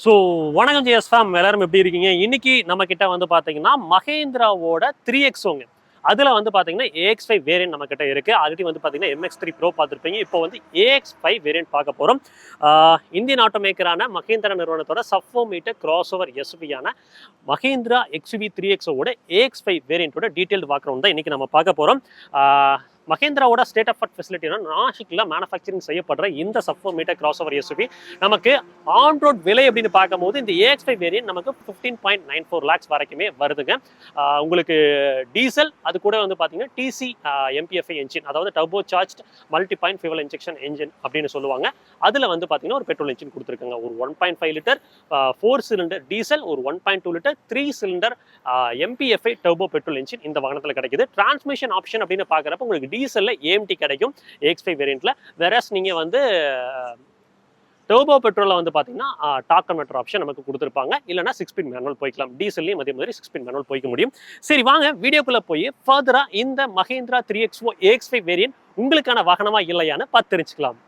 So வணக்கம் GS fame எல்லாரும் எப்படி இருக்கீங்க? இன்னைக்கு நம்ம கிட்ட வந்து பார்த்தீங்கன்னா மகேந்திராவோட த்ரீ எக்ஸோங்க அதில் வந்து பார்த்தீங்கன்னா ஏஎக்ஸ் ஃபைவ் வேரியன்ட் நம்ம கிட்ட இருக்கு. ஆல்ரெடி வந்து பார்த்தீங்கன்னா எம்எக்ஸ் த்ரீ ப்ரோ பார்த்துருப்பீங்க இப்போ வந்து ஏஎக்ஸ் ஃபைவ் வேரியன்ட் பார்க்க போகிறோம் இந்தியன் ஆட்டோமேக்கரான மகேந்திரா நிறுவனத்தோட sub four metre cross over எஸ்பியான Mahindra XV three எக்ஸோட ஏஎக்ஸ் ஃபைவ் வேரியண்ட்டோட டீட்டெயில் பார்க்குறோம் தான் இன்னைக்கு நம்ம பார்க்க போகிறோம் மகேந்திராவோட ஸ்டேட் ஆஃப் ஆர்ட் ஃபெசிலிட்டினா நாசிக்கில் மேனுஃபேக்சரிங் செய்யப்படுற இந்த sub four metre cross over SUV நமக்கு ஆன் ரோட் விலை அப்படின்னு பார்க்கும்போது இந்த ஏஎக்ஸ் ஃபைவ் வேரியன்ட் நமக்கு fifteen point nine four lakhs வரைக்குமே வருதுங்க. உங்களுக்கு டீசல் அது கூட வந்து பார்த்தீங்கன்னா டிசி எம்பிஎஃப்ஐ என்ஜின் அதாவது turbo charge multi point fuel injection engine அப்படின்னு சொல்லுவாங்க. அதில் வந்து பார்த்தீங்கன்னா ஒரு பெட்ரோல் இன்ஜின் கொடுத்துருக்காங்க. ஒரு one point five litre four cylinder diesel ஒரு one point two litre three cylinder MPFI turbo petrol engine இந்த வாகனத்தில் கிடைக்குது. டிரான்ஸ்மிஷன் ஆப்ஷன் அப்படின்னு பார்க்குறப்ப உங்களுக்கு டீசலில் ஏஎம்டி கிடைக்கும் எக்ஸ் ஃபைவ் வேரியண்ட்டில் வெரஸ் நீங்கள் வந்து டர்போ பெட்ரோலில் வந்து பார்த்தீங்கன்னா டாக் கன்வெர்டர் ஆப்ஷன் நமக்கு கொடுத்துருப்பாங்க. இல்லைனா சிக்ஸ் பின் மேனுவல் போய்க்கலாம். டீசல்லையும் அதே மாதிரி சிக்ஸ் பின் மேனுவல் போய்க்க முடியும். சரி வாங்க வீடியோக்குள்ளே போய் ஃபர்தராக இந்த Mahindra three X O X five variant உங்களுக்கான வாகனமாக இல்லையான்னு பார்த்து தெரிஞ்சுக்கலாம்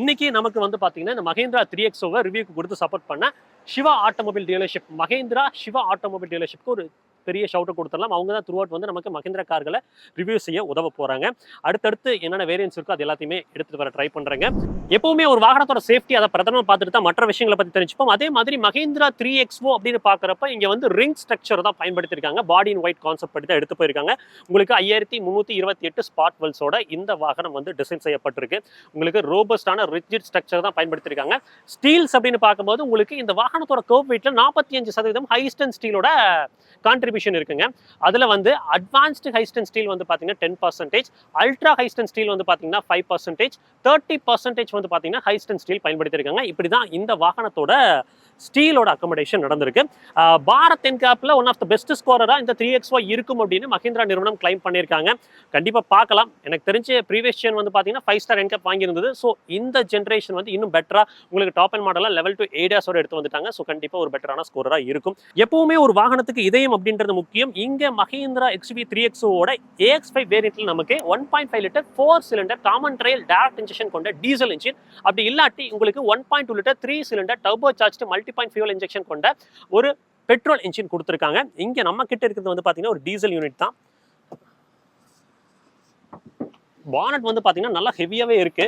இன்னைக்கு நமக்கு வந்து பாத்தீங்கன்னா இந்த மகேந்திரா த்ரீ எக்ஸோவை ரிவ்யூக்கு கொடுத்து சப்போர்ட் பண்ண Shiva automobile dealership Mahindra Shiva automobile டீலர்ஷிப்க்கு ஒரு பெரிய ஷவுட்டை கொடுத்துடலாம். அவங்க தான் த்ரூ அவுட் வந்து நமக்கு மகேந்திரா கார்களை ரிவ்யூ செய்ய உதவ போகிறாங்க அடுத்தடுத்து என்னென்ன வேரியன்ஸ் இருக்கோ அது எல்லாத்தையுமே எடுத்துகிட்டு வர ட்ரை பண்றாங்க. எப்பவுமே ஒரு வாகனத்தோட சேஃப்டி அதை பிரதமர் பார்த்துட்டு தான் மற்ற விஷயங்களை பற்றி தெரிஞ்சுப்போம். அதே மாதிரி மகேந்திரா த்ரீ எக்ஸ்போ அப்படின்னு பார்க்குறப்ப இங்கே வந்து ரிங் ஸ்ட்ரக்சர் தான் பயன்படுத்தியிருக்காங்க. பாடி அண்ட் ஒயிட் கான்செப்ட் படி தான் எடுத்து போயிருக்காங்க. உங்களுக்கு ஐயாயிரத்தி முந்நூற்றி இருபத்தி எட்டு ஸ்பாட் வெல்ஸோட இந்த வாகனம் வந்து டிசைன் செய்யப்பட்டிருக்கு. உங்களுக்கு ரோபஸ்டான ரிஜிட் ஸ்ட்ரக்சர் தான் பயன்படுத்தியிருக்காங்க. ஸ்டீல்ஸ் அப்படின்னு பார்க்கும்போது உங்களுக்கு இந்த வாகனத்தோட கர்வ் வெயிட்டில் நாற்பத்தி அஞ்சு சதவீதம் ஹைஸ்டன் ஸ்டீலோட கான்ட்ரிபியூஷன் இருக்குங்க. அதில் வந்து அட்வான்ஸ்டு ஹைஸ்டன் ஸ்டீல் வந்து பார்த்தீங்கன்னா ten percentage ultra high strength steel வந்து பார்த்தீங்கன்னா ஃபைவ் பர்சன்டேஜ் தேர்ட்டி பர்சன்டேஜ் வந்து பார்த்தீங்கன்னா ஹைஸ்டன் ஸ்டீல் பயன்படுத்தியிருக்காங்க. இப்படி தான் இந்த வாகனத்தோட ஸ்டீலோட அக்கமடேஷன் நடந்திருக்கு. பாரத் என்காப்பில் ஒன் ஆஃப் த பெஸ்ட் ஸ்கோரராக இந்த த்ரீ எக்ஸ் இருக்கும் அப்படின்னு மஹிந்திரா நிறுவனம் கிளைம் பண்ணியிருக்காங்க. கண்டிப்பாக பார்க்கலாம். எனக்கு தெரிஞ்ச ப்ரீவியஸ் ஜென் வந்து பார்த்தீங்கன்னா ஃபைவ் ஸ்டார் என்கப் வாங்கியிருந்தது. ஸோ இந்த ஜென்ரேஷன் வந்து இன்னும் பெட்டராக உங்களுக்கு டாப் அண்ட் மாடலாக லெவல் டு ஏடியாஸோட எடுத்து வந்துட்டாங்க. ஸோ கண்டிப்பாக ஒரு பெட்டரான ஸ்கோரராக இருக்கும். எப்பவுமே ஒரு வாகனத்துக்கு இதயம் அப்படின்றது முக்கியம். இங்கே மஹிந்திரா எக்ஸ்பி த்ரீ எக்ஸோட ஏஎக்ஸ் ஃபைவ் வேரியண்ட்டில் நமக்கு one point five litre four cylinder common rail direct injection கொண்ட டீசல் இன்ஜின் அப்படி இல்லாட்டி உங்களுக்கு one point two litre three cylinder turbo charge multi point fuel injection கொண்ட ஒரு பெட்ரோல் இன்ஜின் கொடுத்துருக்காங்க. இங்கே நம்ம கிட்ட இருக்கிறது வந்து பார்த்தீங்கன்னா ஒரு டீசல் யூனிட் தான். பானட் வந்து பார்த்தீங்கன்னா நல்லா ஹெவியாகவே இருக்கு.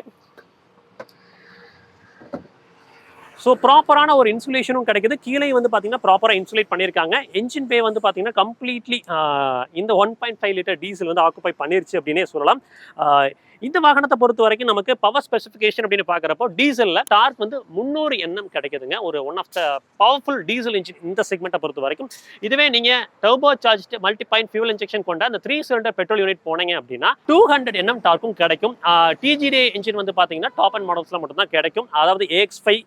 ஸோ ப்ராப்பரான ஒரு இன்சுலேஷனும் கிடைக்குது. கீழே வந்து பார்த்தீங்கன்னா ப்ராப்பராக இன்சுலேட் பண்ணியிருக்காங்க என்ஜின் பே வந்து பார்த்தீங்கன்னா கம்ப்ளீட்லி இந்த one point five litre diesel வந்து ஆக்குப்பை பண்ணிருச்சு அப்படின்னே சொல்லலாம். இந்த வாகனத்தை பொறுத்த வரைக்கும் நமக்கு பவர் ஸ்பெசிஃபிகேஷன் அப்படின்னு பார்க்குறப்போ டீசலில் டார்க் வந்து முந்நூறு எண்ணம் கிடைக்குதுங்க. ஒரு one of the powerful diesel engine இந்த செக்மெண்ட்டை பொறுத்த வரைக்கும். இதுவே நீங்கள் turbo charge multi point fuel injection கொண்ட அந்த த்ரீ சிலிண்டர் பெட்ரோல் யூனிட் போனீங்க அப்படின்னா டூ ஹண்ட்ரட் எண்ணம் டார்க்கும் கிடைக்கும். டிஜிடி இன்ஜின் வந்து பார்த்தீங்கன்னா டாப் அண்ட் மாடல்ஸில் மட்டும்தான் கிடைக்கும். அதாவது ஏஎக்ஸ் ஃபைவ்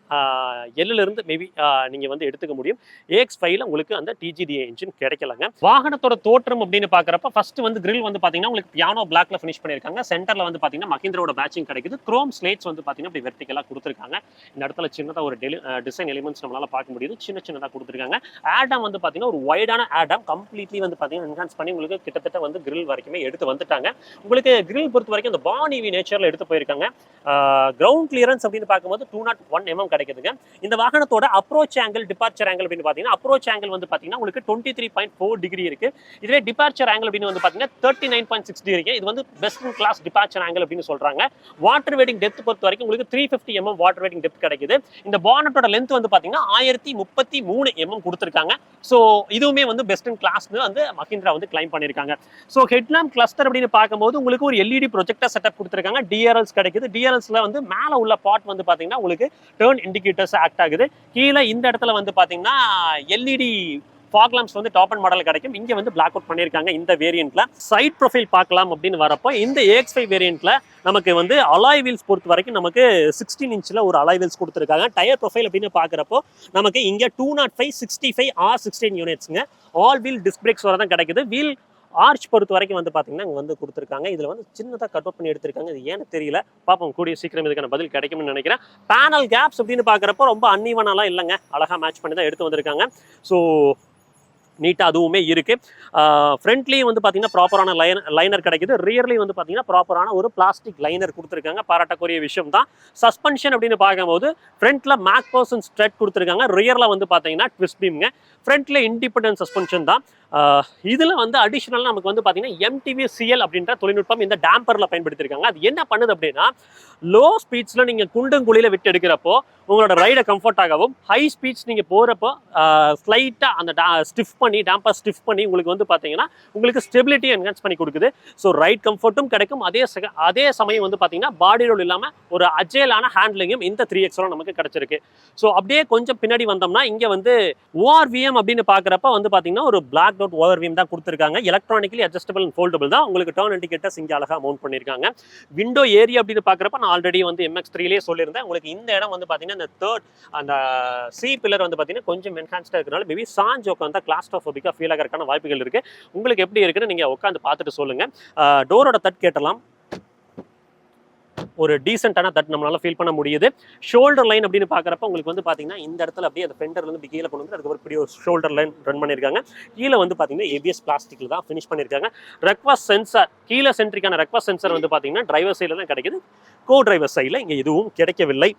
எல்லிருந்து மேபி நீங்கள் வந்து எடுத்துக்க முடியும். ஏஎக்ஸ் ஃபைவ்ல உங்களுக்கு அந்த டிஜிடிஏ இன்ஜின் கிடைக்கலங்க. வாகனத்தோட தோற்றம் அப்படின்னு பார்க்குறப்ப ஃபர்ஸ்ட் வந்து கிரில் வந்து பார்த்தீங்கன்னா உங்களுக்கு பியானோ பிளாக்ல ஃபினிஷ் பண்ணியிருக்காங்க. சென்டர்ல வந்து வந்து பார்த்தீங்கன்னா மஹிந்திரோட மேட்சிங் கிடைக்குது. குரோம் ஸ்லேட்ஸ் வந்து பார்த்தீங்கன்னா இப்படி வெர்டிக்கலாக கொடுத்துருக்காங்க. இந்த இடத்துல சின்னதாக ஒரு டெலி டிசைன் எலிமெண்ட்ஸ் நம்மளால் பார்க்க முடியுது. சின்ன சின்னதாக கொடுத்துருக்காங்க. ஆடம் வந்து பார்த்தீங்கன்னா ஒரு ஒய்டான ஆடம் கம்ப்ளீட்லி வந்து பார்த்தீங்கன்னா என்ஹான்ஸ் பண்ணி உங்களுக்கு கிட்டத்தட்ட வந்து கிரில் வரைக்குமே எடுத்து வந்துட்டாங்க. உங்களுக்கு கிரில் பொறுத்த வரைக்கும் அந்த பானிவி நேச்சரில் எடுத்து போயிருக்காங்க. கிரவுண்ட் கிளியரன்ஸ் அப்படின்னு பார்க்கும்போது டூ நாட் ஒன் எம்எம் கிடைக்குதுங்க. இந்த வாகனத்தோட அப்ரோச் ஆங்கிள் டிபார்ச்சர் ஆங்கிள் அப்படின்னு பார்த்தீங்கன்னா அப்ரோச் ஆங்கிள் வந்து பார்த்தீங்கன்னா உங்களுக்கு twenty three point four degree இருக்குது இதுவே டிபார்ச்சர் ஆங்கிள் அப்படின்னு வந்து பார்த்தீங்கன்னா thirty nine point six degree இது வந்து best in class departure angle அப்படின்னு சொல்றாங்க. வாட்டர் வெயிட்டிங் டெப்த் பொறுத்த வரைக்கும் உங்களுக்கு three fifty MM water wading depth கிடைக்குது. இந்த பானட்டோட லென்த் வந்து பார்த்தீங்கன்னா ஆயிரத்தி முப்பத்தி மூணு எம்எம் கொடுத்துருக்காங்க. ஸோ இதுவுமே வந்து பெஸ்ட் இன் கிளாஸ்னு வந்து மஹிந்திரா வந்து கிளைம் பண்ணியிருக்காங்க. ஸோ ஹெட்லாம்ப் கிளஸ்டர் அப்படின்னு பார்க்கும்போது உங்களுக்கு ஒரு எல்இடி ப்ரொஜெக்டர் செட்டப் கொடுத்துருக்காங்க. டிஆர்எல்ஸ் கிடைக்குது. டிஆர்எல்ஸ்ல வந்து மேலே உள்ள பாட் வந்து பார்த்தீங்கன்னா உங்களுக்கு டேர்ன் இண்டிகேட்டர்ஸ் ஆக்ட் ஆகுது. கீழே இந்த இடத்துல வந்து பார்த்தீங்கன்னா எல்இடி ஃபாக் லாம்ப்ஸ் வந்து டாப் அண்ட் மாடல் கிடைக்கும். இங்கே வந்து பிளாக் அவுட் பண்ணியிருக்காங்க இந்த வேரியண்ட்ல சைட் ப்ரொஃபைல் பார்க்கலாம் அப்படின்னு வரப்போ இந்த ஏஎக்ஸ் ஃபைவ் வேரியண்ட்ல நமக்கு வந்து அலாய் வீல்ஸ் பொறுத்த வரைக்கும் நமக்கு சிக்ஸ்டீன் இன்ச்சில் ஒரு அலாய் வீல்ஸ் கொடுத்துருக்காங்க. டயர் ப்ரொஃபைல் அப்படின்னு பார்க்குறப்போ நமக்கு இங்கே two nought five sixty five R sixteen யூனிட்ஸுங்க all wheel disc brakes வர தான் கிடைக்குது. வீல் ஆர்ச் பொறுத்த வரைக்கும் வந்து பார்த்தீங்கன்னா இங்கே வந்து கொடுத்துருக்காங்க. இதில் வந்து சின்னதாக கட் அவுட் பண்ணி எடுத்திருக்காங்க. இது ஏன்னு தெரியல. பார்ப்போம். கூடிய சீக்கிரம் இதுக்கான பதில் கிடைக்கும்னு நினைக்கிறேன். பேனல் கேப்ஸ் அப்படின்னு பார்க்குறப்போ ரொம்ப அன்னிவனாலாம் இல்லைங்க. அழகாக மேட்ச் பண்ணி தான் எடுத்து வந்திருக்காங்க. ஸோ நீட்டாக அதுவுமே இருக்குது ஃப்ரண்ட்லேயும் வந்து பார்த்தீங்கன்னா ப்ராப்பரான லைன் லைனர் கிடைக்குது. ரியர்லேயும் வந்து பார்த்தீங்கன்னா ப்ராப்பரான ஒரு பிளாஸ்டிக் லைனர் கொடுத்துருக்காங்க. பாராட்டக்கூடிய விஷயம் தான் சஸ்பென்ஷன் அப்படின்னு பார்க்கும்போது ஃப்ரண்ட்டில் மேக் பர்சன் ஸ்ட்ரெட் கொடுத்துருக்காங்க. ரியரில் வந்து பார்த்தீங்கன்னா ட்விஸ்ட் பீம்ங்க ஃப்ரண்ட்டில் இண்டிபெண்டன்ட் சஸ்பென்ஷன் தான். இதில் வந்து அடிஷ்னல் நமக்கு வந்து பார்த்தீங்கன்னா எம்டிவி சிஎல் அப்படின்ற தொழில்நுட்பம் இந்த டேம்பரில் பயன்படுத்தியிருக்காங்க அது என்ன பண்ணுது அப்படின்னா லோ ஸ்பீட்ஸில் நீங்கள் குண்டும் குழியில் விட்டு எடுக்கிறப்போ உங்களோட ரைடை கம்ஃபர்ட்டாகவும் ஹை ஸ்பீட்ஸ் நீங்கள் போகிறப்போ ஸ்லைட்டாக அந்த டா ஸ்டிஃப் பண்ணி டேம்பர் ஸ்டிஃப் பண்ணி உங்களுக்கு வந்து பார்த்தீங்கன்னா உங்களுக்கு ஸ்டெபிலிட்டி என்ஹான்ஸ் பண்ணி கொடுக்குது. ஸோ ரைட் கம்ஃபர்ட்டும் கிடைக்கும். அதே சக அதே சமயம் வந்து பார்த்தீங்கன்னா பாடி ரோல் இல்லாமல் ஒரு அஜேலான ஹேண்ட்லிங்கும் இந்த த்ரீ எக்ஸோட நமக்கு கிடச்சிருக்கு. ஸோ அப்படியே கொஞ்சம் பின்னாடி வந்தோம்னா இங்கே வந்து ஓஆர்விஎம் அப்படின்னு பார்க்குறப்ப வந்து பார்த்தீங்கன்னா ஒரு பிளாக் ஓவர் வின் தான் கொடுத்துருக்காங்க. எலக்ட்ரானிக்கலி அட்ஜஸ்டபிள் அண்ட் ஃபோல்டபுள் தான். உங்களுக்கு டர்ன் இண்டிகேட்டர்ஸ் இங்கே அழகாக மவுண்ட் பண்ணியிருக்காங்க. விண்டோ ஏரியா அப்படின்னு பார்க்குறப்ப நான் ஆல்ரெடி வந்து எம்எக்ஸ் த்ரீலேயே சொல்லியிருந்தேன். உங்களுக்கு இந்த இடம் வந்து பார்த்தீங்கன்னா இந்த தேர்ட் அந்த சி பில்லர் வந்து பார்த்தீங்கன்னா கொஞ்சம் என்ஹான்ஸ்டாக இருக்கிறனால மேபி சாஞ்சு உட்காந்து கிளாஸ்டோஃபோபிக்காக ஃபீல் ஆகிறதுக்கான வாய்ப்புகள் இருக்குது உங்களுக்கு எப்படி இருக்குன்னு நீங்கள் உட்காந்து பார்த்துட்டு சொல்லுங்கள் டோரோட தட் கேட்டலாம். ஒரு டீசெண்டான தட் நம்மளால ஃபீல் பண்ண முடியுது. ஷோல்டர் லைன் அப்படின்னு பார்க்குறப்ப உங்களுக்கு வந்து பார்த்தீங்கன்னா இந்த இடத்துல அப்படியே அந்த ஃபெண்டர்ல இப்படி கீழே கொண்டு வந்து அதுக்கப்புறம் இப்படி ஒரு ஷோல்டர் லைன் ரன் பண்ணியிருக்காங்க. கீழே வந்து பார்த்தீங்கன்னா ஏபிஎஸ் பிளாஸ்டிக்கில் தான் ஃபினிஷ் பண்ணியிருக்காங்க. ரெக்வஸ்ட் சென்சார் கீழே சென்ட்ரிக்கான ரெக்வஸ்ட் சென்சார் வந்து பார்த்தீங்கன்னா டிரைவர் சைடில் தான் கிடைக்குது. கோ டிரைவர் சைடில் இங்கே எதுவும் கிடைக்கவில்லை.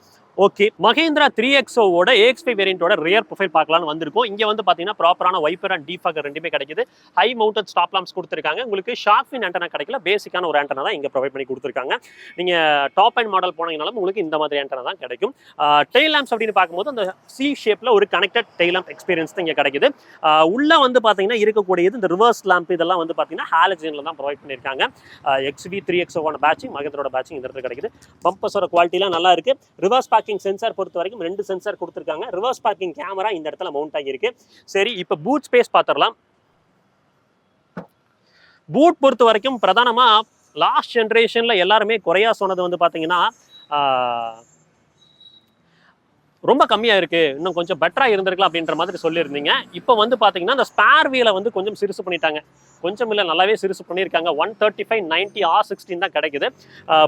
ஓகே மகேந்திரா த்ரீ எக்ஸோவோட ஏஎக்ஸ் ஃபைவ் வேரியண்ட்டோட ரியர் ப்ரொஃபைல் பார்க்கலாம்னு வந்திருக்கும். இங்கே வந்து பார்த்தீங்கன்னா ப்ராப்பரான வைப்பர் அண்ட் டீஃபாகர் ரெண்டுமே கிடைக்குது. ஹை மவுண்டட் ஸ்டாப் லாம்ஸ் கொடுத்துருக்காங்க. உங்களுக்கு ஷார்க்ஃபின் ஆண்டனா கிடைக்கல. பேசிக்கான ஒரு ஆண்டனா தான் இங்கே ப்ரொவைட் பண்ணி கொடுத்துருக்காங்க. நீங்கள் டாப் அண்ட் மாடல் போனீங்கனாலும் உங்களுக்கு இந்த மாதிரி ஆண்டனா தான் கிடைக்கும். டெய்ல் லேம்ப்ஸ் அப்படின்னு பார்க்கும்போது அந்த சி ஷேப்பில் ஒரு கனெக்டட் டெய்ல் லேம்ப் எக்ஸ்பீரியன்ஸ் தான் இங்கே கிடைக்குது. உள்ளே உள்ள வந்து பார்த்தீங்கன்னா இருக்கக்கூடியது இந்த ரிவர்ஸ் லேம்ப் இதெல்லாம் வந்து பார்த்தீங்கன்னா ஹாலஜினில் தான் ப்ரொவைட் பண்ணியிருக்காங்க. எக்ஸ்வி த்ரீ எக்ஸோட பேட்சிங் மகேந்திரோட பேட்சிங் இந்த இடத்துல கிடைக்குது. பம்பஸோட குவாலிட்டிலாம் நல்லா இருக்கு. ரிவர்ஸ் பார்க்கிங் சென்சார் பொறுத்த வரைக்கும் ரெண்டு சென்சார் கொடுத்துருக்காங்க. ரிவர்ஸ் பார்க்கிங் கேமரா இந்த இடத்துல மவுண்ட் ஆகியிருக்கு. சரி இப்போ பூட் ஸ்பேஸ் பார்த்துடலாம். பூட் பொறுத்த வரைக்கும் பிரதானமாக லாஸ்ட் ஜென்ரேஷனில் எல்லாருமே குறையா சொன்னது வந்து பார்த்தீங்கன்னா ரொம்ப கம்மியாக இருக்குது இன்னும் கொஞ்சம் பெட்டராக இருந்திருக்கலாம் அப்படின்ற மாதிரி சொல்லியிருந்தீங்க. இப்போ வந்து பார்த்தீங்கன்னா அந்த ஸ்பேர் வீலை வந்து கொஞ்சம் சிறுசு பண்ணிட்டாங்க. கொஞ்சம் இல்லை நல்லாவே சிறுசு பண்ணியிருக்காங்க. One thirty five ninety R sixteen தான் கிடைக்குது.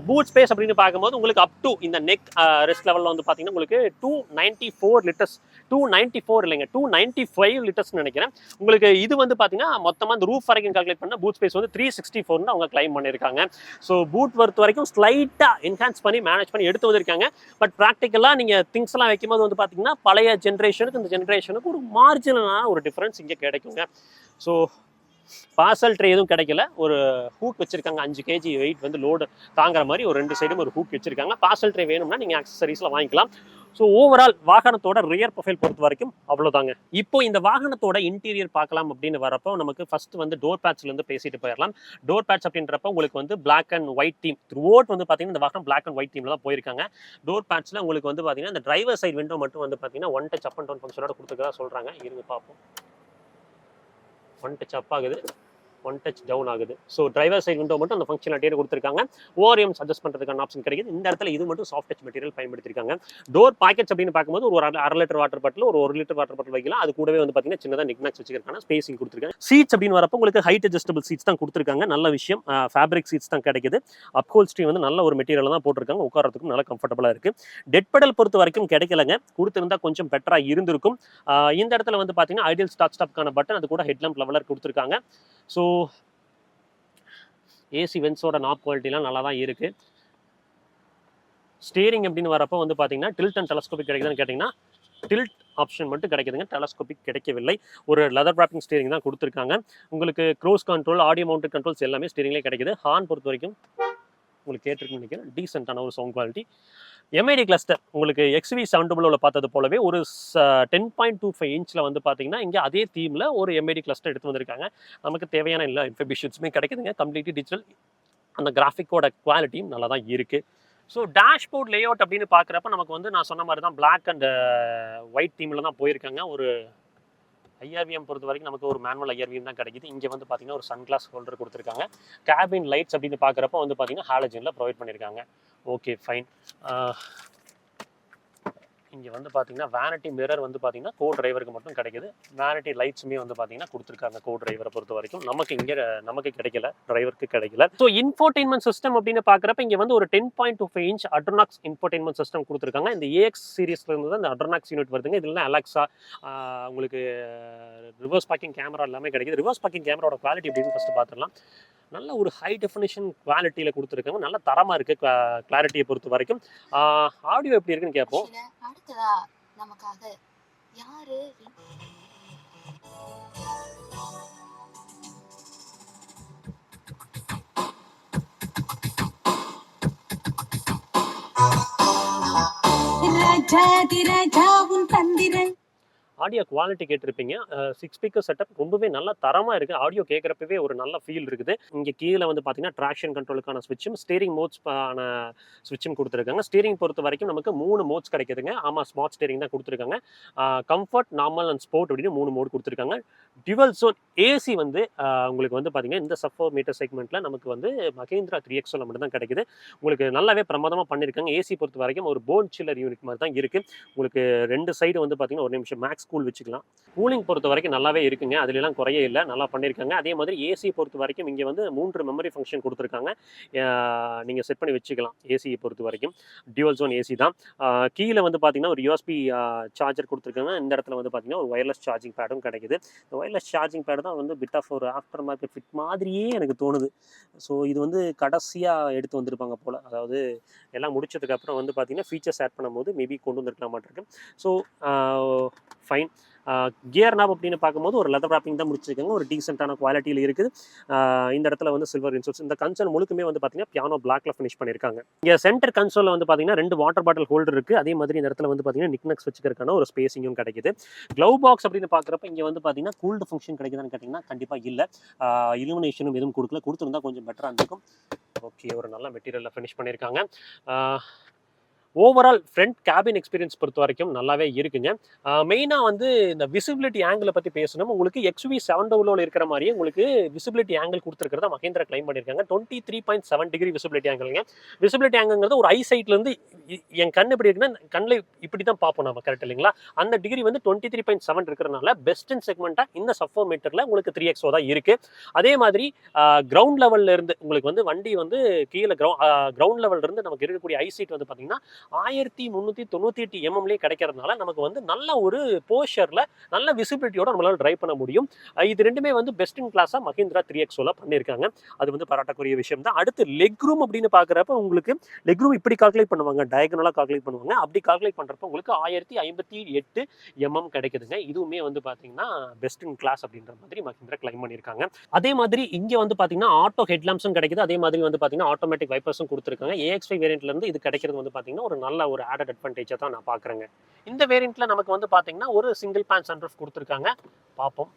பூட் ஸ்பேஸ் அப்படின்னு பார்க்கும்போது உங்களுக்கு அப் டு இந்த நெக் ரெஸ்ட் லெவலில் வந்து பார்த்தீங்கன்னா உங்களுக்கு two ninety four litres two ninety four இல்லைங்க டூ நைன்ட்டி ஃபைவ் லிட்டர்ஸ்னு நினைக்கிறேன். உங்களுக்கு இது வந்து பார்த்தீங்கன்னா மொத்தமாக அந்த ரூஃப் வரைக்கும் கால்குலேட் பண்ண பூட் ஸ்பேஸ் வந்து த்ரீ சிக்ஸ்டி ஃபோர்னு அவங்க கிளைம் பண்ணியிருக்காங்க ஸோ பூட் பொறுத்த வரைக்கும் ஸ்லைட்டாக என்ஹான்ஸ் பண்ணி மேனேஜ் பண்ணி எடுத்து வந்திருக்காங்க. பட் ப்ராக்டிக்கலாக நீங்கள் திங்ஸ்லாம் வைக்கும்போது வந்து பார்த்தீங்கன்னா பழைய ஜென்ரேஷனுக்கு இந்த ஜென்ரேஷனுக்கு ஒரு மார்ஜினலான ஒரு டிஃப்ரென்ஸ் இங்கே கிடைக்குங்க. ஸோ பார்சல் ட்ரே எதுவும் கிடைக்கல. ஒரு ஹூக் வச்சிருக்காங்க அஞ்சு கேஜி வெயிட் வந்து லோடு தாங்குற மாதிரி ஒரு ரெண்டு சைடும் ஒரு ஹூக் வச்சிருக்காங்க. பார்சல் ட்ரே வேணும்னா நீங்கள் அக்சசரிஸில் வாங்கிக்கலாம். ஸோ ஓவரால் வாகனத்தோட ரியர் ப்ரொஃபைல் பொறுத்த வரைக்கும் அவ்வளோதாங்க இப்போ இந்த வாகனத்தோட இன்டீரியர் பார்க்கலாம் அப்படின்னு வரப்போ நமக்கு ஃபர்ஸ்ட் வந்து டோர் பேட்ச்லேருந்து பேசிட்டு போயிடலாம் டோர் பேட்ச் அப்படின்றப்ப உங்களுக்கு வந்து black and white theme through வந்து பார்த்தீங்கன்னா இந்த வாகனம் பிளாக் அண்ட் ஒயிட் டீமில் தான் போயிருக்காங்க. டோர் பேட்ச்சில் உங்களுக்கு வந்து பார்த்தீங்கன்னா இந்த டிரைவர் சைட் விண்டோ மட்டும் வந்து பார்த்தீங்கன்னா one touch up and down ஃபங்க்ஷனோட கொடுத்துக்கிறதா சொல்கிறாங்க இருங்க பார்ப்போம். ஒன் டச் அப் ஆகுது. ஒன் டச் டவுன் ஆகுது. ஸோ டிரைவர் சைடு விண்டோ மட்டும் அந்த ஃபங்க்ஷனாலிட்டியை கொடுத்துருக்காங்க. ஓரியம் சஜஸ்ட் பண்ணுறதுக்கான ஆப்ஷன் கிடைக்குது. இந்த இடத்துல இது மட்டும் சாஃப்ட் டச் மெட்டீரியல் பயன்படுத்திருக்காங்க. டோர் பாக்கெட்ஸ் அப்படின்னு பார்க்கும்போது ஒரு அரை- அரை லிட்டர் வாட்டர் பாட்டில் ஒரு ஒரு லிட்டர் வாட்டர் பாட்டில் வைக்கலாம். அது கூடவே வந்து பார்த்தீங்கன்னா சின்னதாக நிக்னாக்ஸ் வச்சிருக்காங்க ஸ்பேசிங் கொடுத்துருக்காங்க. சீட்ஸ் அப்படின்னு வரப்போ உங்களுக்கு ஹைட் அட்ஜஸ்டபிள் சீட்ஸ் தான் கொடுத்துருக்காங்க. நல்ல விஷயம். ஃபேப்ரிக் சீட்ஸ் தான் கிடைக்குது. அப்ஹோல்ஸ்ட்ரி வந்து நல்ல ஒரு மெட்டீரியல் தான் போட்டிருக்காங்க. உட்காரத்துக்கும் நல்லா கம்ஃபர்டபுளாக இருக்குது டெட் பெடல் பொறுத்த வரைக்கும் கிடைக்கலங்க. கொடுத்துருந்தா கொஞ்சம் பெட்டராக இருந்திருக்கும். இந்த இடத்துல வந்து பார்த்தீங்கன்னா ஐடியல் ஸ்டார்ட் ஸ்டாப்க்கான பட்டன் அது கூட ஹெட்லாம்ப் லெவலர் கொடுத்துருக்காங்க. ஸோ ஏசி வென்ஸோட நாப் குவாலிட்டிலாம் நல்லா தான் இருக்குது ஸ்டீரிங் அப்படின்னு வரப்போ வந்து பார்த்தீங்கன்னா டில்ட் அண்ட் டெலஸ்கோபிக் கிடைக்குதுன்னு கேட்டிங்கன்னா டில்ட் ஆப்ஷன் மட்டும் கிடைக்குதுங்க. டெலஸ்கோபிக் கிடைக்கவில்லை. ஒரு லெதர் ப்ராப்பிங் ஸ்டீரிங் தான் கொடுத்துருக்காங்க. உங்களுக்கு cruise control audio mount controls எல்லாமே ஸ்டீரிங்லேயே கிடைக்குது. ஹார்ன் பொறுத்த வரைக்கும் உங்களுக்கு கேட்டிருக்குன்னு நினைக்கிறேன். டீசென்ட்டான ஒரு சவுண்ட் குவாலிட்டி எம்ஐடி கிளஸ்டர் உங்களுக்கு எக்ஸ்வி செவன் டபுள் பார்த்தது போலவே ஒரு டென் பாயிண்ட் டூ ஃபைவ் இன்ச்சில் வந்து பார்த்தீங்கன்னா இங்கே அதே தீமில் ஒரு எம்ஐடி கிளஸ்டர் எடுத்து வந்திருக்காங்க. நமக்கு தேவையான எல்லா இன்ஃபர்மேஷன்ஸுமே கிடைக்குதுங்க. கம்ப்ளீட்லி டிஜிட்டல் அந்த கிராஃபிக்கோட குவாலிட்டியும் நல்லா தான் இருக்குது ஸோ டேஷ்போர்ட் லே அவுட் அப்படின்னு பார்க்குறப்ப நமக்கு வந்து நான் சொன்ன மாதிரி தான் பிளாக் அண்ட் ஒயிட் தீமில் தான் போயிருக்காங்க. ஒரு ஐஆர்விஎம் பொறுத்த வரைக்கும் நமக்கு ஒரு மேனுவல் ஐஆர்விஎம் தான் கிடைக்குது. இங்கே வந்து பார்த்தீங்கன்னா ஒரு சன்கிளாஸ் ஹோல்டர் கொடுத்துருக்காங்க. கேபின் லைட்ஸ் அப்படின்னு பார்க்குறப்ப வந்து பார்த்தீங்கன்னா ஹாலஜனில் ப்ரொவைட் பண்ணியிருக்காங்க ஓகே ஃபைன் இங்கே வந்து பார்த்தீங்கன்னா வேனிட்டி மிரர் வந்து பார்த்தீங்கன்னா கோ டிரைவருக்கு மட்டும் கிடைக்குது. வேனிட்டி லைட்ஸுமே வந்து பார்த்தீங்கன்னா கொடுத்துருக்காங்க கோ டிரைவரை பொறுத்த வரைக்கும். நமக்கு இங்கே நமக்கு கிடைக்கல டிரைவருக்கு கிடைக்கல. ஸோ இன்ஃபோர்டெயின்மெண்ட் சிஸ்டம் அப்படின்னு பார்க்குறப்ப இங்கே வந்து ஒரு ten point two five inch AdrenoX infotainment system கொடுத்துருக்காங்க. இந்த ஏஎக்ஸ் சீரிஸ்ல இருந்து தான் இந்த யூனிட் வருதுங்க. இதில் அலெக்ஸா உங்களுக்கு ரிவர்ஸ் பார்க்கிங் கேமரா எல்லாமே கிடைக்குது. ரிவர்ஸ் பார்க்கிங் கேமராவோட குவாலிட்டி அப்படின்னு ஃபஸ்ட்டு பார்த்துடலாம். நல்ல ஒரு ஹை டெஃபினிஷன் குவாலிட்டியில் கொடுத்துருக்காங்க நல்ல தரமாக இருக்குது கிளாரிட்டியை பொறுத்த வரைக்கும். ஆடியோ எப்படி இருக்குன்னு கேட்போம் அடுத்ததா நமக்காக யாரு ராஜா உன் தந்திரன். ஆடியோ குவாலிட்டி கேட்டிருப்பீங்க. சிக்ஸ் ஸ்பீக்கர் செட்டப் ரொம்பவே நல்ல தரமாக இருக்குது ஆடியோ கேட்குறப்பவே ஒரு நல்ல ஃபீல் இருக்குது. இங்கே கீழே வந்து பார்த்தீங்கன்னா ட்ராக்ஷன் கண்ட்ரோலுக்கான ஸ்விட்சும் ஸ்டீரிங் மோட்ஸ் ஆன ஸ்விட்சும் கொடுத்துருக்காங்க. ஸ்டீரிங் பொறுத்த வரைக்கும் நமக்கு மூணு மோட்ஸ் கிடைக்குதுங்க. ஆமாம் ஸ்மார்ட் ஸ்டீரிங் தான் கொடுத்துருக்காங்க. கம்ஃபர்ட் நார்மல் அண்ட் ஸ்போர்ட் அப்படின்னு மூணு மோட் கொடுத்துருக்காங்க. டிவல் சோன் ஏசி வந்து உங்களுக்கு வந்து பார்த்தீங்கன்னா இந்த சஃபோ மீட்டர் செக்மெண்ட்டில் நமக்கு வந்து மகேந்திரா த்ரீ எக்ஸோல மட்டும் தான் கிடைக்குது. உங்களுக்கு நல்லாவே பிரமாதமாக பண்ணியிருக்காங்க ஏசி பொறுத்த வரைக்கும் ஒரு போன் சில்லர் யூனிட் மாதிரி தான் இருக்குது உங்களுக்கு ரெண்டு சைடு வந்து பார்த்தீங்கன்னா ஒரு நிமிஷம் மேக்ஸ் கூல் வச்சுக்கலாம். கூலிங் பொறுத்த வரைக்கும் நல்லாவே இருக்குங்க. அதுலலாம் குறைய இல்லை. நல்லா பண்ணியிருக்காங்க அதே மாதிரி ஏசி பொறுத்த வரைக்கும் இங்கே வந்து மூன்று மெமரி ஃபங்க்ஷன் கொடுத்துருக்காங்க. நீங்கள் செட் பண்ணி வச்சுக்கலாம். ஏசியை பொறுத்த வரைக்கும். டியூவல் ஜோன் ஏசி தான். கீழே வந்து பார்த்தீங்கன்னா ஒரு யூஎஸ்பி சார்ஜர் கொடுத்துருக்காங்க. இந்த இடத்துல வந்து பார்த்தீங்கன்னா ஒரு ஒயர்லெஸ் சார்ஜிங் பேடும் கிடைக்குது. இந்த ஒயர்லெஸ் சார்ஜிங் பேடு தான் வந்து பிட் ஆஃப் ஒரு ஆஃப்டர் மார்க்கெட் ஃபிட் மாதிரியே எனக்கு தோணுது. ஸோ இது வந்து கடைசியாக எடுத்து வந்திருப்பாங்க போல். அதாவது எல்லாம் முடிச்சதுக்கப்புறம் வந்து பார்த்தீங்கன்னா ஃபீச்சர்ஸ் ஆட் பண்ணும்போது மேபி கொண்டு வந்திருக்கலாம் மாட்டிருக்கு. ஸோ ஃபைன் கியர் நாப் அப்படின்னு பார்க்கும்போது ஒரு லெதர் ராப்பிங் தான் முடிச்சிருக்காங்க. ஒரு டீசென்ட்டான குவாலிட்டியில் இருக்குது. இந்த இடத்துல வந்து சில்வர் இன்சோல்ஸ் இந்த கன்சோல் முழுக்குமே வந்து பார்த்தீங்கன்னா பியானோ பிளாக்ல ஃபினிஷ் பண்ணியிருக்காங்க இங்கே சென்டர் கன்சோலில் வந்து பார்த்தீங்கன்னா ரெண்டு வாட்டர் பாட்டில் ஹோல்டர் இருக்குது அதே மாதிரி இந்த இடத்துல வந்து பார்த்தீங்கன்னா நிக்னக்ஸ் வச்சுக்கிறதுக்கான ஒரு ஸ்பேசிங்கும் கிடைக்குது. க்ளவ் பாக்ஸ் அப்படின்னு பார்க்குறப்ப இங்கே வந்து பார்த்தீங்கன்னா கூல்டு ஃபங்க்ஷன் கிடைக்குதான்னு கேட்டிங்கன்னா கண்டிப்பாக இல்லை. இலுமினேஷனும் எதுவும் கொடுக்கல. கொடுத்துருந்தா கொஞ்சம் பெட்டராக இருந்திருக்கும். ஓகே ஒரு நல்ல மெட்டீரியலில் ஃபினிஷ் பண்ணியிருக்காங்க ஓவரால் ஃப்ரண்ட் கேபின் எக்ஸ்பீரியன்ஸ் பொறுத்த வரைக்கும் நல்லாவே இருக்குங்க. மெயினாக வந்து இந்த விசிபிலிட்டி ஆங்கிளை பற்றி பேசணும். உங்களுக்கு எக்ஸ்வி செவன் டபுளோவில் இருக்கிற மாதிரியே உங்களுக்கு விசிபிலிட்டி ஆங்கிள் கொடுத்துருக்கிறத மகேந்திரா கிளைம் பண்ணியிருக்காங்க. Twenty three point seven degree visibility ஆங்கிளுங்க visibility ஆங்கிள்ங்கிறது ஒரு ஐ சைட்லேருந்து என் கண் எப்படி இருக்குன்னா கண்ணில் இப்படி தான் பார்ப்போம் நம்ம கரெக்ட் இல்லைங்களா? அந்த டிகிரி வந்து டுவெண்ட்டி த்ரீ பாயிண்ட் செவன் இருக்கிறனால பெஸ்ட் இன் செக்மெண்ட்டாக இந்த சஃபோ மீட்டரில் உங்களுக்கு த்ரீ எக்ஸோ தான் இருக்குது அதே மாதிரி கிரவுண்ட் லெவல்ல இருந்து உங்களுக்கு வந்து வண்டி வந்து கீழே கிரௌ கிரவுண்ட் லெவல்ல இருந்து நமக்கு இருக்கக்கூடிய ஐ சீட் வந்து பார்த்தீங்கன்னா ஆயிரத்தி முந்நூற்றி தொண்ணூற்றி எட்டு எம்எம்லேயே கிடைக்கிறதுனால நமக்கு வந்து நல்ல ஒரு போஷரில் நல்ல விசிபிலிட்டியோட நம்மளால ட்ரைவ் பண்ண முடியும். இது ரெண்டுமே வந்து பெஸ்ட் இன் கிளாஸாக மஹிந்திரா த்ரீ எக்ஸோவில் பண்ணியிருக்காங்க. அது வந்து பாராட்டக்கூடிய விஷயம் தான். அடுத்து லெக் ரூம் அப்படின்னு பார்க்குறப்ப உங்களுக்கு லெக் ரூம் இப்படி கால்குலேட் பண்ணுவாங்க. டயகனலாக கால்குலேட் பண்ணுவாங்க. அப்படி கால்குலேட் பண்ணுறப்ப உங்களுக்கு ஆயிரத்தி ஐம்பத்தி எட்டு எம்எம் கிடைக்குதுங்க. இதுவுமே வந்து பார்த்தீங்கன்னா பெஸ்ட் இன் கிளாஸ் அப்படின்ற மாதிரி மஹிந்திரா கிளைம் பண்ணியிருக்காங்க. அதே மாதிரி இங்கே வந்து பார்த்தீங்கன்னா ஆட்டோ ஹெட்லாம்ஸும் கிடைக்குது. அதே மாதிரி வந்து பார்த்தீங்கன்னா ஆட்டோமேட்டிக் வைப்பர்ஸும் கொடுத்துருக்காங்க. ஏஎக்ஸ்ஐ வேரியன்ட்லேருந்து இது கிடைக்கிறது வந்து பார்த்தீங்கன்னா ஒரு நல்ல ஒரு ஆடட் அட்வான்டேஜாக தான் நான் பார்க்குறேங்க. இந்த வேரியண்ட்டில் நமக்கு வந்து பார்த்தீங்கன்னா ஒரு சிங்கிள் பேன் சன்ரூஃப் கொடுத்துருக்காங்க. பார்ப்போம்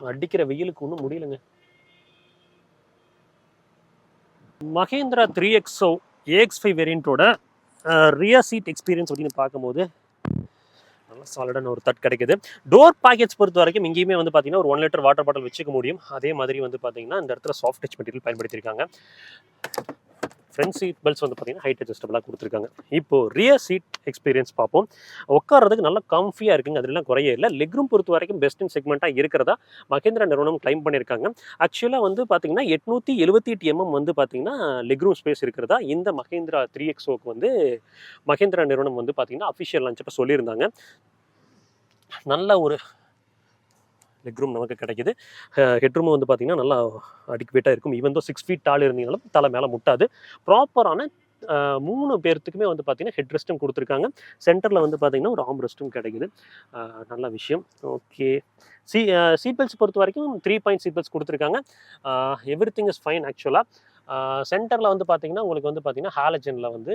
அடிக்கிற வெயிலுக்கு ஒன்றும் முடியலங்க. Mahindra three XO AX five வேரியண்ட்டோட rear seat experience அப்படின்னு பார்க்கும்போது நல்லா சாலிடான ஒரு தட் கிடைக்குது. டோர் பேக்கெட்ஸ் பொறுத்த வரைக்கும் இங்கேயுமே வந்து பார்த்தீங்கன்னா ஒரு ஒன் லிட்டர் வாட்டர் பாட்டில் வச்சுக்க முடியும். அதே மாதிரி வந்து பார்த்தீங்கன்னா இந்த இடத்துல சாஃப்ட் டச் மெட்டீரியல் பயன்படுத்தியிருக்காங்க. ஃப்ரண்ட் சீட் பெல்ட்ஸ் வந்து பார்த்தீங்கன்னா ஹைட் அட்ஜஸ்டபிளாக கொடுத்துருக்காங்க. இப்போ ரியர் சீட் எக்ஸ்பீரியன்ஸ் பார்ப்போம். உட்காரதுக்கு நல்லா கம்ஃபியாக இருக்குங்க. அதெல்லாம் குறைய இல்லை. லெக்ரூம் பொறுத்த வரைக்கும் பெஸ்ட் இன் செக்மெண்ட்டாக இருக்கிறதா மகேந்திரா நிறுவனம் கிளைம் பண்ணியிருக்காங்க ஆக்சுவலாக வந்து பார்த்தீங்கன்னா எட்நூற்றி எழுபத்தி எட்டு எம்எம் வந்து பார்த்தீங்கன்னா லெக்ரூம் ஸ்பேஸ் இருக்கிறதா இந்த மகேந்திரா த்ரீ எக்ஸோக்கு வந்து மகேந்திரா நிறுவனம் வந்து பார்த்தீங்கன்னா அஃபிஷியல் லான்ச் சொல்லியிருந்தாங்க. நல்ல ஒரு லெக்ரூம் நமக்கு கிடைக்குது. ஹெட்ரூம் வந்து பார்த்திங்கன்னா நல்லா அடிக்குவேட்டாக இருக்கும். ஈவன் தோ சிக்ஸ் ஃபீட் டால் இருந்தீங்களும் தலை மேலே முட்டாது. ப்ராப்பரான மூணு பேர்த்துக்குமே வந்து பார்த்திங்கன்னா ஹெட் ரெஸ்ட்டும் கொடுத்துருக்காங்க. சென்டரில் வந்து பார்த்தீங்கன்னா ஒரு ஆம் ரெஸ்ட்டும் கிடைக்குது. நல்ல விஷயம். ஓகே சி சீட் பெல்ட்ஸ் பொறுத்த வரைக்கும் த்ரீ பாயிண்ட் சீட் பெல்ட்ஸ் கொடுத்துருக்காங்க. எவ்ரி திங் இஸ் ஃபைன் ஆக்சுவலாக சென்டரில் வந்து பார்த்தீங்கன்னா உங்களுக்கு வந்து பார்த்திங்கன்னா ஹாலஜனில் வந்து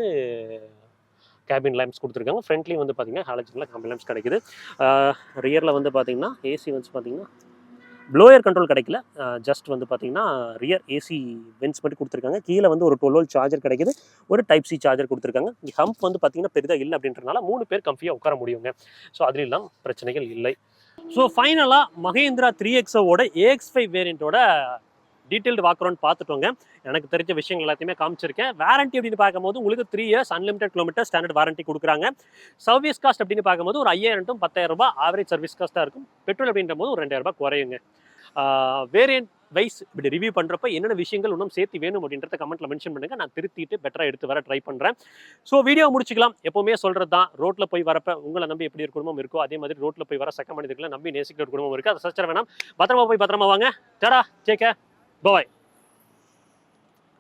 கேபின் லேம்ப்ஸ் கொடுத்துருக்காங்க. ஃப்ரண்ட்லேயும் வந்து பார்த்தீங்கன்னா ஹாலஜனில் கேபின் லேம்ப்ஸ் கிடைக்குது. ரியரில் வந்து பார்த்தீங்கன்னா ஏசி வந்து பார்த்தீங்கன்னா ப்ளோயர் கண்ட்ரோல் கிடைக்கல. ஜஸ்ட் வந்து பார்த்தீங்கன்னா ரியர் ஏசி வென்ஸ் மட்டும் கொடுத்துருக்காங்க. கீழே வந்து ஒரு டுவெல் வோல்ட் சார்ஜர் கிடைக்குது. ஒரு டைப் சி சார்ஜர் கொடுத்துருக்காங்க. ஹம்ப் வந்து பார்த்தீங்கன்னா பெரிதாக இல்லை அப்படின்றனால மூணு பேர் கம்ஃபியாக உட்கார முடியுங்க. ஸோ அதுலெல்லாம் பிரச்சனைகள் இல்லை. ஸோ ஃபைனலாக மகேந்திரா த்ரீ எக்ஸோவோட ஏஎக்ஸ் ஃபைவ் வேரியண்ட்டோட டீட்டெயில்டு வாக்குறோன்னு பார்த்துட்டோங்க. எனக்கு தெரிஞ்ச விஷயங்கள் எல்லாத்தையுமே காமிச்சிருக்கேன். வாரண்டி அப்படின்னு பார்க்கும்போது உங்களுக்கு three years unlimited kilometre standard warranty கொடுக்குறாங்க. சர்வீஸ் காஸ்ட் அப்படின்னு பார்க்கும்போது ஒரு ஐயாயிரம் டு பத்தாயிரம் ரூபாய் ஆவரேஜ் சர்வீஸ் காஸ்ட்டாக இருக்கும். பெட்ரோல் அப்படின்ற போது ஒரு ரெண்டாயிரம் ரூபாய் குறையுங்க. வேரியன்ட் வைஸ் இப்படி ரிவ்யூ பண்ணுறப்ப என்னென்ன விஷயங்கள் இன்னும் சேர்த்து வேணும் அப்படின்றத கமெண்ட்டில் மென்ஷன் பண்ணுங்கள் நான் திருத்திட்டு பெட்டராக எடுத்து வர ட்ரை பண்ணுறேன் ஸோ வீடியோ முடிச்சுக்கலாம். எப்பவுமே சொல்கிறது தான் ரோட்டில் போய் வரப்ப உங்களை நம்பி எப்படி ஒரு குடும்பம் இருக்கோ அதே மாதிரி ரோட்டில் போய் வர சக்க மனிதர்களை நம்பி நேசிக்கிற ஒரு குடும்பம் இருக்குது அதை சச்சர வேணாம். பத்திரமா போய் பத்திரமா வாங்க. டடா டேக் பாய்